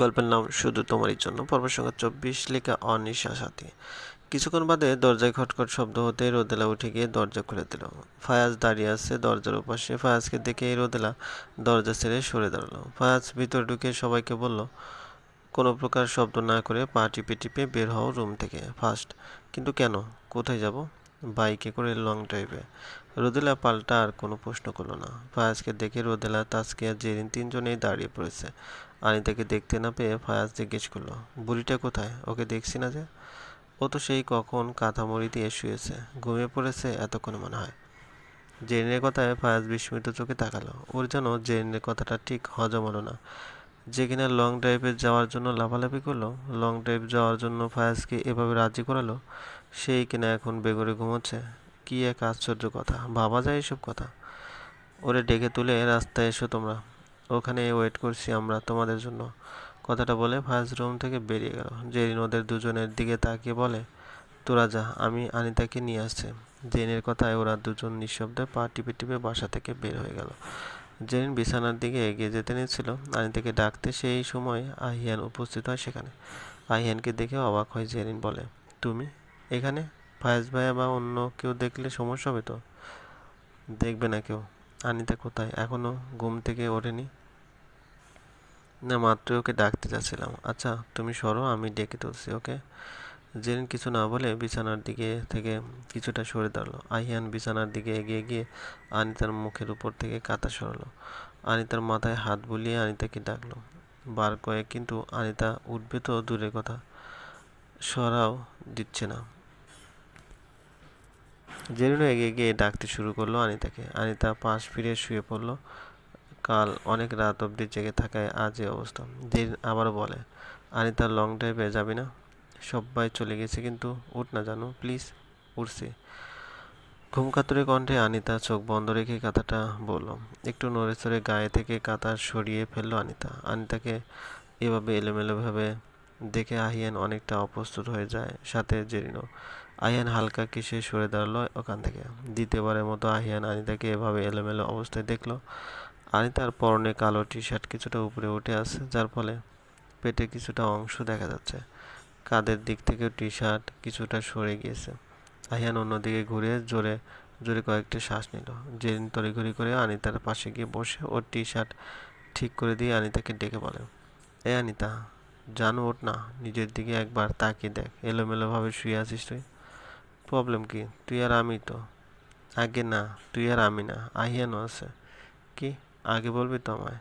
গল্পের নাম শুধু তোমারই জন্য। পর্ব সংখ্যা চব্বিশ, লেখা অনিশা সাথী। কিছুক্ষণ বাদে দরজায় খটখট শব্দ হতে রোদেলা উঠে গিয়ে দরজা খুলে দিল। ফায়াজ দাঁড়িয়ে আছে দরজার উপাশে ফায়াজকে দেখে রোদেলা দরজা ছেড়ে সরে দাঁড়াল। ফায়াজ ভিতর ঢুকে সবাইকে বলল, কোনো প্রকার শব্দ না করে পা টিপে টিপে বের হও রুম থেকে। ফার্স্ট, কিন্তু কেন? কোথায় যাব? বাইকে করে লং ড্রাইভে। রোদেলা পাল্টা আর কোনো প্রশ্ন করল না। ফায়াজকে দেখে রোদেলা, তাসকিয়া, জেরিন তিনজনেই দাঁড়িয়ে পড়েছে। আনিতাকে দেখতে না পেয়ে ফায়াজ জিজ্ঞেস করল, বুড়িটা কোথায়? ওকে দেখছি না যে? ও তো সেই কখন কাঁথামড়ি দিয়ে শুয়েছে, ঘুমিয়ে পড়েছে এতক্ষণ মনে হয়। জেনের কথায় ফায়াজ বিস্মিত চোখে তাকালো। ওর যেন জেনের কথাটা ঠিক হজম হলো না। যে কিনা লং ড্রাইভে যাওয়ার জন্য লাফালাফি করল লং ড্রাইভ যাওয়ার জন্য ফায়াজকে এভাবে রাজি করালো, সেই কিনা এখন বেগরে ঘুমোচ্ছে। কি এক আশ্চর্য কথা, ভাবা যায় এসব কথা। ওরে ডেকে তুলে রাস্তায় এসো তোমরা। ওখানে ওয়েট করছি আমরা তোমাদের জন্য। কথাটা বলে ফায়াজ রুম থেকে বেরিয়ে গেল। জেরিন ওদের দুজনের দিকে তাকিয়ে বলে, তোরা যা, আমি আনিতাকে নিয়ে আসছি। জেনের কথায় ওরা দুজন নিঃশব্দে পা টিপে টিপে বাসা থেকে বের হয়ে গেল। জেরিন বিছানার দিকে এগিয়ে যেতে নিচ্ছিল। আনিতাকে ডাকতে সেই সময় আহিয়ান উপস্থিত হয় সেখানে। আহিয়ানকে দেখে অবাক হয় জেরিন বলে, তুমি এখানে? ফায়েজ ভাইয়া বা অন্য কেউ দেখলে সমস্যা হবে তো? দেখবে না কেউ। আনিতা কোথায়? এখনও ঘুম থেকে ওঠেনি? না মাত্রই ওকে ডাকতে যাচ্ছিলাম। আচ্ছা তুমি সরো, আমি ডেকে তুলছি, ওকে? জেরিন কিছু না বলে বিছানার দিকে থেকে কিছুটা সরে দাঁড়াল। আহিয়ান বিছানার দিকে এগিয়ে গিয়ে আনিতার মুখের উপর থেকে কাতা সরালো। আনিতার মাথায় হাত বুলিয়ে আনিতাকে ডাকলো। বার কয়েক কিন্তু আনিতা উঠবে তো দূরের কথা, সরাও, দিচ্ছে না। জেরিনও এগিয়ে গিয়ে ডাকতে শুরু করল আনিতাকে। আনিতা পাশ ফিরে শুয়ে পড়ল। কাল অনেক রাত অবধি জেগে থাকায় আজ এই অবস্থা। দিন আবার বলে আনিতা লং ড্রাইভে যাবি না? সবাই চলে গেছে কিন্তু উঠ না জানো প্লিজ উঠছি। ঘুম কাতুরে কণ্ঠে আনিতা চোখ বন্ধ রেখে কাঁথাটা বলল। একটু নড়ে চড়ে গায়ে থেকে কাঁথা সরিয়ে ফেলল আনিতা। আনিতাকে এভাবে এলোমেলোভাবে দেখে আহিয়ান অনেকটা অপ্রস্তুত হয়ে যায়। সাথে জেরিনও আহিয়ান হালকা কিসে সরে দাঁড়াল ওখান থেকে? দ্বিতীয়বারের মতো আহিয়ান আনিতাকে এভাবে এলোমেলো অবস্থায় দেখল। আনিতার পরনে কালো টি শার্ট কিছুটা উপরে উঠে আছে, যার ফলে পেটে কিছুটা অংশ দেখা যাচ্ছে। কাঁধের দিক থেকে টি শার্ট কিছুটা সরে গিয়েছে। আহিয়ান অন্যদিকে ঘুরে জোরে জোরে কয়েকটি শ্বাস নিল। জেরিন তড়িঘড়ি করে আনিতার পাশে গিয়ে বসে ওর টি শার্ট ঠিক করে দিয়ে আনিতাকে ডেকে বলে এ আনিতা, জানো ওঠ না, নিজের দিকে একবার তাকিয়ে দেখ, এলোমেলোভাবে শুয়ে আছিস তুই। প্রবলেম কি? তুই আর আমি তো? আগে না, তুই আর আমি না, আহিয়ানও আছে। কি? আগে বলবি তো আমায়?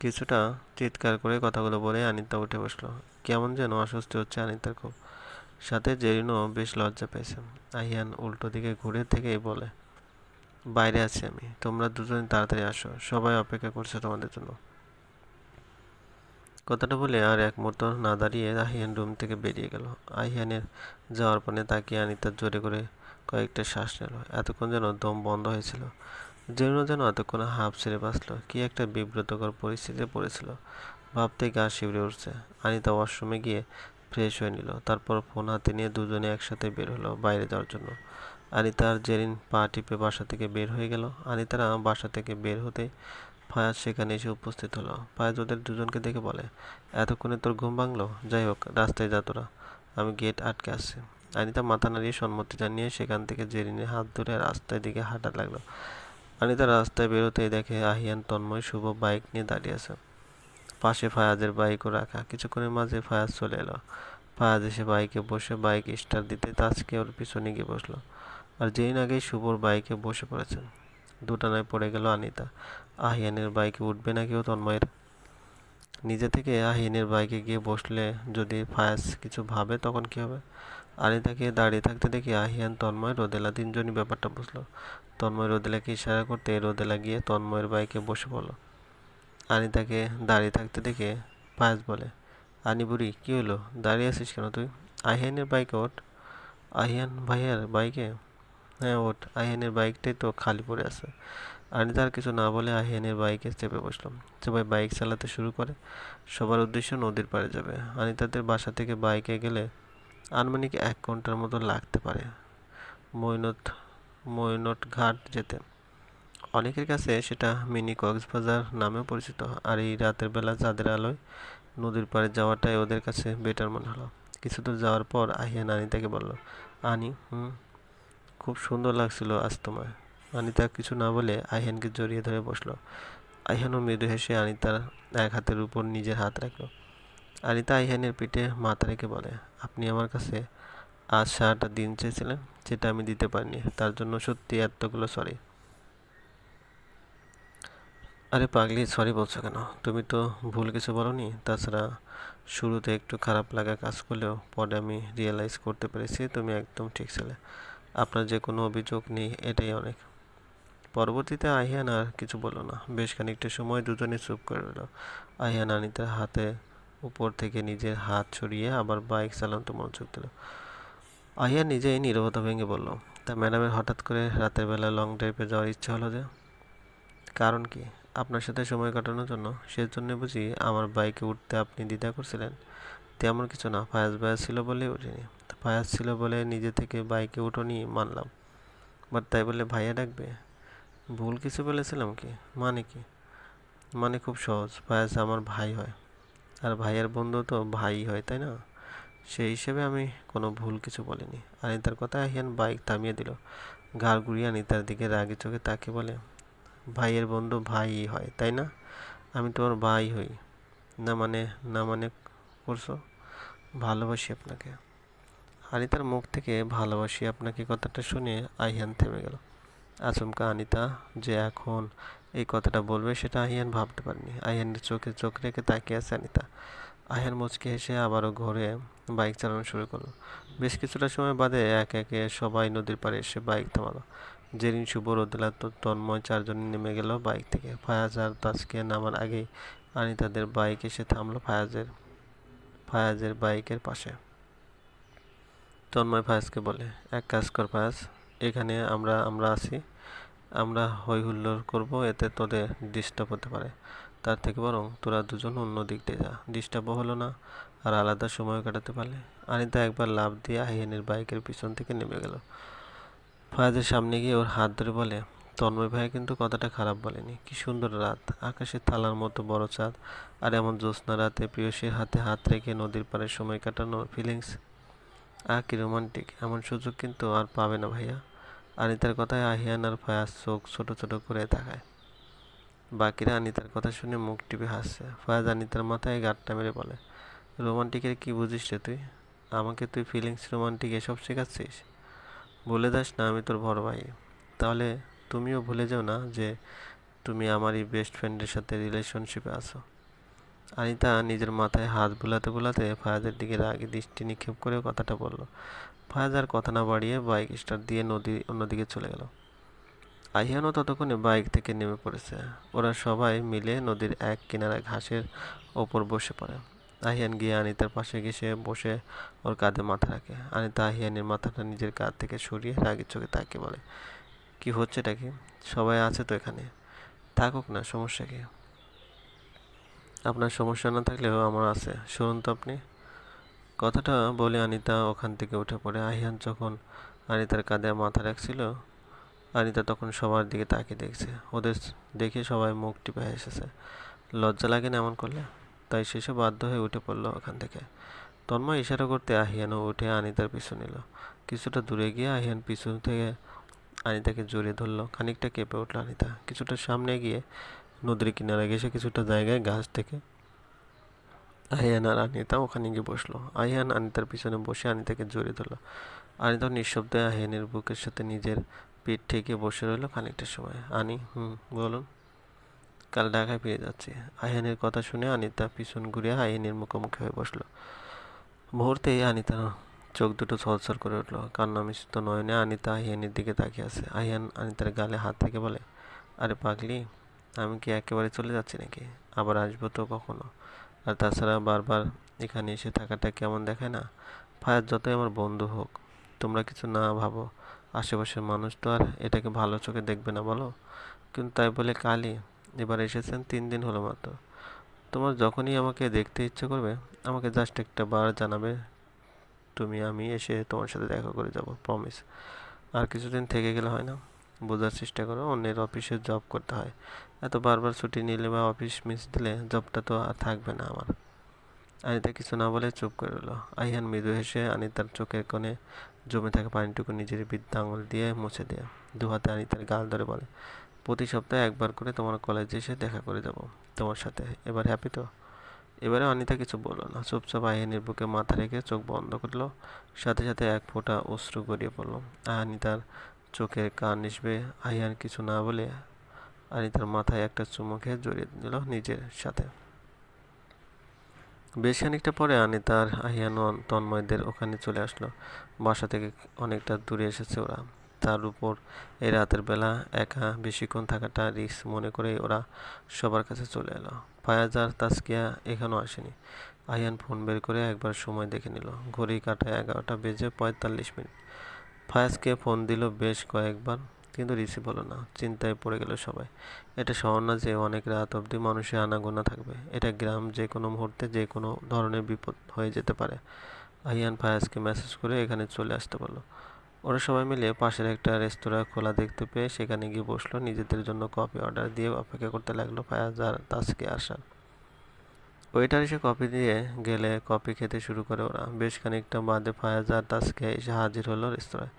কিছুটা চিৎকার করে কথাগুলো বলে আনিতা উঠে বসল। কেমন যেন অস্বস্তি হচ্ছে আনিতার খুব। সাথে জেরিনও বেশ লজ্জা পেয়েছে। আহিয়ান উল্টো দিকে ঘুরে থেকেই বলে, বাইরে আছি আমি। তোমরা দুজন তাড়াতাড়ি আসো। সবাই অপেক্ষা করছে তোমাদের জন্য। কথাটা বলে আর এক মুহূর্ত না দাঁড়িয়ে আহিয়ান রুম থেকে বেরিয়ে গেল। আহিয়ানের যাওয়ার পরে তাকিয়ে আনিতা জোরে করে কয়েকটা শ্বাস নিল। এতক্ষণ যেন দম বন্ধ হয়েছিল। যেন যেন এতক্ষণ হাফ ছেড়ে বাঁচল। কি একটা বিব্রতকর পরিস্থিতিতে পড়েছিল। ভাবতে গা শিবরে উঠছে। আনিতা ওয়াশরুমে গিয়ে ফ্রেশ হয়ে নিল। তারপর ফোন হাতে নিয়ে দুজনে একসাথে বের হলো বাইরে যাওয়ার জন্য। আনিতা আর জেরিন পা টিপে বাসা থেকে বের হয়ে গেল। আনিতারা বাসা থেকে বের হতে ফায়াজ সেখানে এসে উপস্থিত হলো। ফায়াজ ওদের দুজনকে দেখে বলে, এতক্ষণে তোর ঘুম ভাঙলো? যাই হোক, রাস্তায় যা তোরা। আমি গেট আটকে আসছি আনিতা মাথা নাড়িয়ে সম্মতি জানিয়ে সেখান থেকে জেরিনের হাত ধরে রাস্তার দিকে হাঁটা লাগল। আনিতা রাস্তায় বেরোতেই দেখে আহিয়ান তন্ময় শুভ বাইক নিয়ে দাঁড়িয়ে আছে। পাশে ফায়াজের বাইকও রাখা। কিছুক্ষণের মাঝে ফায়াজ চলে এলো। ফায়াজ এসে বাইকে বসে বাইক স্টার্ট দিতে তাজকে ওর পিছনে গিয়ে বসল। আর যেই আগেই শুভর বাইকে বসে পড়েছেন দুটানায় পড়ে গেল আনিতা। আহিয়ানের বাইকে উঠবে না কেউ তন্ময়ের? নিজে থেকে আহিয়ানের বাইকে গিয়ে বসলে যদি ফায়াজ কিছু ভাবে তখন কি হবে? আনিতাকে দাঁড়িয়ে থাকতে দেখে আহিয়ান তন্ময় রোদেলা তিনজনই ব্যাপারটা বুঝলো। তন্ময় রোদেলাকে ইশারা করতে রোদেলা গিয়ে তন্ময়ের বাইকে বসে পড়ল। আনিতাকে দাঁড়িয়ে থাকতে দেখে ফায়াজ বলে, আনি বুড়ি, কী হলো? দাঁড়িয়ে আছিস কেন তুই? আহিয়ানের বাইকে ওঠ। আহিয়ান ভাইয়ার বাইকে? হ্যাঁ ওঠ। আহিয়ানের বাইকটাই তো খালি পড়ে আছে। আনিতা আর কিছু না বলে আহিয়ানের বাইকে চেপে বসলাম সবাই বাইক চালাতে শুরু করে। সবার উদ্দেশ্য নদীর পাড়ে যাবে। আনিতাদের বাসা থেকে বাইকে গেলে আনুমানিক এক ঘণ্টার মতো লাগতে পারে। মৈনত মৈনট ঘাট যেতে। অনেকের কাছে সেটা মিনি কক্সবাজার নামেও পরিচিত। আর এই রাতের বেলা চাঁদের আলোয় নদীর পাড়ে যাওয়াটাই ওদের কাছে বেটার মনে হলো। কিছু দূর যাওয়ার পর আহিয়ান আনিতাকে বলল, আনি, হুম? খুব সুন্দর লাগছিল আজ তোমায়। আনিতা কিছু না বলে আহিয়ানকে জড়িয়ে ধরে বসল। আহিয়ানও মৃদু হেসে আনিতার এক হাতের উপর নিজের হাত রাখল। আনিতা আহিয়ানের পিঠে মাথা রেখে বলে, আপনি আমার কাছে আজ সারাটা দিন চেয়েছিলেন যেটা আমি দিতে পারিনি। তার জন্য সত্যি এতগুলো সরি আরে পাগলি সরি বলছো কেন? তুমি তো ভুল কিছু বলনি। তাছাড়া শুরুতে একটু খারাপ লাগা কাজ করলেও পরে আমি রিয়েলাইজ করতে পেরেছি, তুমি একদম ঠিক ছিলে। আপনার যে কোনো অভিযোগ নেই, এটাই অনেক। পরবর্তীতে আহিয়ান আর কিছু বলল না। বেশ খানিকটা সময় দুজনে চুপ করে রইল। আহিয়ান আনিতার হাতে উপর থেকে নিজের হাত ছড়িয়ে আবার বাইক চালানোতে মনোযোগ দিল। আহিয়ান নিজেই নীরবতা ভেঙে বলল, তা ম্যাডামের হঠাৎ করে রাতের বেলা লং ড্রাইভে যাওয়ার ইচ্ছা হলো যে? কারণ কি? আপনার সাথে সময় কাটানোর জন্য সেজন্য বুঝি আমার বাইকে উঠতে আপনি দ্বিধা করছিলেন। তেমন কিছু না, ফায়াজ বায়াজ ছিল বলেই উঠিনি। ফায়াজ ছিল বলে নিজে থেকে বাইকে উঠোনি মানলাম। বাট তাই বলে ভাইয়া ডাকবে? ভুল কিছু বলেছিলাম কি? মানে কি? মানে খুব সহজ, ফায়াজ আমার ভাই হয়। আর ভাইয়ের বন্ধু তো ভাই হয়, তাই না? সেই হিসেবে আমি কোনো ভুল কিছু বলিনি। আনিতার কথা আহিয়ান বাইক থামিয়ে দিল। ঘাড় ঘুরিয়ে আনিতার দিকে রাগি চোখে তাকে বলে, ভাইয়ের বন্ধু ভাই হয়, তাই না? আমি তোমার ভাই হই। না মানে না মানে করছ? ভালোবাসি আপনাকে। আনিতার মুখ থেকে ভালোবাসি আপনাকে কথাটা শুনে আহিয়ান থেমে গেল। আচমকা আনিতা যে এখন এই কথাটা বলবে সেটা আহিয়ান ভাবতে পারেনি। আহিয়ানের চোখে চোখ রেখে তাকিয়ে আছে আনিতা। আহিয়ান মুচকে এসে আবারও ঘরে বাইক চালানো শুরু করল। বেশ কিছুটা সময় বাদে এক একে সবাই নদীর পাড়ে এসে বাইক থামালো। জেরিন, শুভ, রোদেলা, তো তন্ময় চারজন নেমে গেল বাইক থেকে। ফায়াজ আর তাজকে নামার আগেই আনিতাদের বাইক এসে থামলো ফায়াজের ফায়াজের বাইকের পাশে। তন্ময় ফায়াজকে বলে, এক কাজ কর ফায়াজ, এখানে আমরা আমরা আছি। আমরা হই হুল্লোড় করব, এতে তোদের ডিস্টার্ব হতে পারে। তার থেকে বরং তোরা দুজন অন্য দিক দিয়ে যা। ডিস্টার্বও হলো না, আর আলাদা সময় কাটাতে পারলে। আনিতা একবার লাভ দিয়ে আহিয়ানের বাইকের পিছন থেকে নেমে গেল। ফায়াজের সামনে গিয়ে ওর হাত ধরে বলে, তন্ময় ভাই কিন্তু কথাটা খারাপ বলেনি। কি সুন্দর রাত। আকাশে থালার মতো বড় চাঁদ, আর এমন জ্যোৎস্না রাতে প্রিয়সীর হাতে হাত রেখে নদীর পাড়ে সময় কাটানোর ফিলিংস আহ, কি রোমান্টিক এমন সুযোগ কিন্তু আর পাবে না ভাইয়া। আনিতার কথায় আহিয়ান আর ফায়াজ চোখ ছোট ছোট করে তাকায়। বাকিরা আনিতার কথা শুনে মুখ টিপে হাসছে। ফায়াজ আনিতার মাথায় গাঁটটা মেরে বলে, রোমান্টিকের কি বুঝিস রে তুই? আমাকে তুই ফিলিংস রোমান্টিক এসব শেখাচ্ছিস? বলে যাস না আমি তোর বড় ভাই। তাহলে তুমিও ভুলে যাও না যে তুমি আমারই বেস্ট ফ্রেন্ডের সাথে রিলেশনশিপে আছো? আনিতা নিজের মাথায় হাত বুলাতে বুলাতে ফায়াজের দিকে রাগে দৃষ্টি নিক্ষেপ করে কথাটা বলল ফায়াজ আর কথা না বাড়িয়ে বাইক স্টার্ট দিয়ে নদী, অন্যদিকে চলে গেল। আহিয়ানও ততক্ষণে বাইক থেকে নেমে পড়েছে। ওরা সবাই মিলে নদীর এক কিনারা ঘাসের ওপর বসে পড়ে। আহিয়ান গিয়ে আনিতার পাশে ঘেসে বসে ওর কাঁধে মাথা রাখে। আনিতা আহিয়ানের মাথাটা নিজের কাঁধ থেকে সরিয়ে রাগের চোখে তাকে বলে, কি হচ্ছে এটা কি? সবাই আছে তো এখানে। থাকুক না, সমস্যা কি? আপনার সমস্যা না থাকলেও আমার আছে। শুনুন তো আপনি। কথাটা বলে আনিতা ওখান থেকে উঠে পড়ে। আহিয়ান যখন আনিতার কাঁধে মাথা রাখছিল, আনিতা তখন সবার দিকে তাকিয়ে দেখছে। ওদের দেখে সবাই মুখ টিপে এসেছে লজ্জা লাগে না এমন করলে? তাই শেষে বাধ্য হয়ে উঠে পড়ল ওখান থেকে। তন্ময় ইশারা করতে আহিয়ানও উঠে আনিতার পিছু নিল। কিছুটা দূরে গিয়ে আহিয়ান পিছু থেকে আনিতাকে জড়িয়ে ধরলো। খানিকটা কেঁপে উঠল আনিতা। কিছুটা সামনে গিয়ে নদীর কিনারে ঘেসে কিছুটা জায়গায় গাছ থেকে আহিয়ান আর আনিতা ওখানে গিয়ে বসল। আহিয়ান আনিতার পিছনে বসে আনিতাকে জড়িয়ে ধরলো। আনিতা নিঃশব্দে আহিয়ানের বুকের সাথে নিজের পিঠ ঠেকে বসে রইল খানিকটা সময়। আনি হুম, বলুন। কাল ঢাকায় ফিরে যাচ্ছি। আহিয়ানের কথা শুনে আনিতা পিছন ঘুরিয়ে আহিয়ানের মুখোমুখি হয়ে বসল। মুহূর্তেই আনিতা চোখ দুটো ছলছল করে উঠল। কান্না মিশ্রিত নয়নে আনিতা আহিয়ানের দিকে তাকিয়ে আছে। আহিয়ান আনিতার গালে হাত থেকে বলে, আরে পাগলি, আমি কি একেবারে চলে যাচ্ছি নাকি? আবার আসব তো কখনো? আর তাছাড়া বারবার এখানে এসে থাকাটা কেমন দেখায় না? ফায়ার যতই আমার বন্ধু হোক, তোমরা কিছু না ভাবো, আশেপাশের মানুষ তো আর এটাকে ভালো চোখে দেখবে না বলো? কিন্তু তাই বলে কালই এবার এসেছেন, তিন দিন হলো মাত্র। তোমার যখনই আমাকে দেখতে ইচ্ছে করবে, আমাকে জাস্ট একটা বার জানাবে, তুমি আমি এসে তোমার সাথে দেখা করে যাব প্রমিস আর কিছুদিন থেকে গেলে হয় না, বোঝার চেষ্টা করো, অন্যের অফিসে জব করতে হয়। এত বারবার ছুটি নিলে বা অফিস মিস দিলে জবটা তো আর থাকবে না আমার। আনিতা কিছু না বলে চুপ করে রইল। আইহান মৃদু হেসে আনিতার চোখের কোণে জমে থাকা পানিটুকু নিজের বৃদ্ধা আঙুল দিয়ে মুছে দিয়ে। দু হাতে আনিতার গাল ধরে বলে, প্রতি সপ্তাহে একবার করে তোমার কলেজে এসে দেখা করে যাব তোমার সাথে। এবার হ্যাপি তো? এবারে অনিতা কিছু বলল না। চুপচাপ আহিনের বুকে মাথা রেখে চোখ বন্ধ করল। সাথে সাথে এক ফোঁটা অশ্রু গড়িয়ে পড়ল। আনিতার চোখের কান নিসবে। আহিয়ান কিছু না বলে আনিতার মাথায় একটা চুমু খেয়ে জড়িয়ে দিল নিজের সাথে। বেশ খানিকটা পরে আনিতার আহিয়ান তন্ময়দের ওখানে চলে আসলো। বাসা থেকে অনেকটা দূরে এসেছে ওরা। তার উপর এই রাতের বেলা একা বেশিক্ষণ থাকাটা রিস্ক মনে করে ওরা সবার কাছে চলে এলো। ফায়াজ আর তাস্কিয়া এখানেও আসেনি। আহিয়ান ফোন বের করে একবার সময় দেখে নিল। ঘড়ি কাটায় এগারোটা বেজে পঁয়তাল্লিশ মিনিট। ফায়াজকে ফোন দিল বেশ কয়েকবার। কিন্তু রিসিভ হলো না, চিন্তায় পড়ে গেল সবাই। এটা শহর না যে অনেক রাত অবধি মানুষের আনাগোনা থাকবে। এটা গ্রাম যে কোনো মুহূর্তে যে কোনো ধরনের বিপদ হয়ে যেতে পারে। আহিয়ান ফায়াজকে মেসেজ করে এখানে চলে আসতে বলল। ওরা সবাই মিলে পাশের একটা রেস্তোরাঁ খোলা দেখতে পেয়ে সেখানে গিয়ে বসল। নিজেদের জন্য কফি অর্ডার দিয়ে অপেক্ষা করতে লাগল ফায়াজ আর তাসকে আসার ওয়েটার এসে কফি দিয়ে গেলে কফি খেতে শুরু করে ওরা। বেশ খানিকটা বাদে ফায়াজ আর তাসকে এসে হাজির হলো রেস্তোরাঁয়।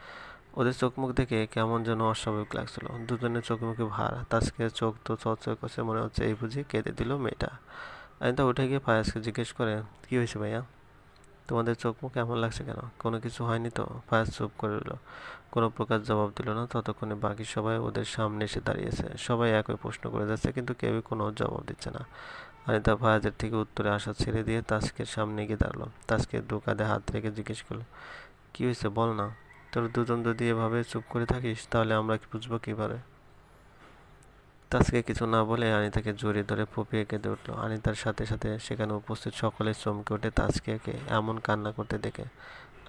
ওদের চোখ মুখ দেখে কেমন যেন অস্বাভাবিক লাগছিল। দুজনের চোখ মুখে ভার তাসকে চোখ তো চকচক করছে মনে হচ্ছে এই বুঝি কেঁদে দিল মেয়েটা। তা উঠে গিয়ে ফায়াজকে জিজ্ঞেস করে, কী হয়েছে ভাইয়া? তোমাদের চোখ মুখ এমন লাগছে কেন? কোনো কিছু হয়নি তো? ফায়াজ চুপ করে রইল। কোনো প্রকার জবাব দিল না। ততক্ষণে বাকি সবাই ওদের সামনে এসে দাঁড়িয়েছে। সবাই একই প্রশ্ন করে যাচ্ছে, কিন্তু কেউই কোনো জবাব দিচ্ছে না। আনিতা ফায়াজের থেকে উত্তরে আসা ছেড়ে দিয়ে তাস্কের সামনে গিয়ে দাঁড়াল। তাস্কের দু কাঁধে হাত রেখে জিজ্ঞেস করল, কী হয়েছে বল না? তোর দুজন যদি এভাবে চুপ করে থাকিস, তাহলে আমরা কি বুঝব কীভাবে? তাসকে কিছু না বলে আনিতাকে জড়িয়ে ধরে ফুপিয়ে কেঁদে উঠল। আনিতার সাথে সাথে সেখানে উপস্থিত সকলে চমকে ওঠে তাসকিয়াকে এমন কান্না করতে দেখে।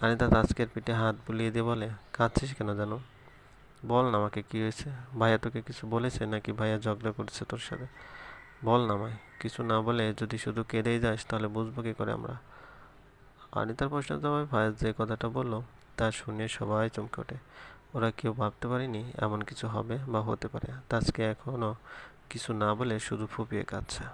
আনিতা তাসকের পিঠে হাত বুলিয়ে দিয়ে বলে, কাঁদছিস কেন জানো? বল না আমাকে কী হয়েছে? ভাইয়া তোকে কিছু বলেছে নাকি ভাইয়া ঝগড়া করছে তোর সাথে? বল না আমায়। কিছু না বলে যদি শুধু কেঁদেই যাস তাহলে বুঝব কী করে আমরা? অনিতার প্রশ্নের জবাবে ভাইয়া যে কথাটা বলল তা শুনে সবাই চমকে ওঠে। ওরা কেউ ভাবতে পারেনি এমন কিছু হবে বা হতে পারে। তাজকে এখনও কিছু না বলে শুধু ফুপিয়ে কাঁদছে।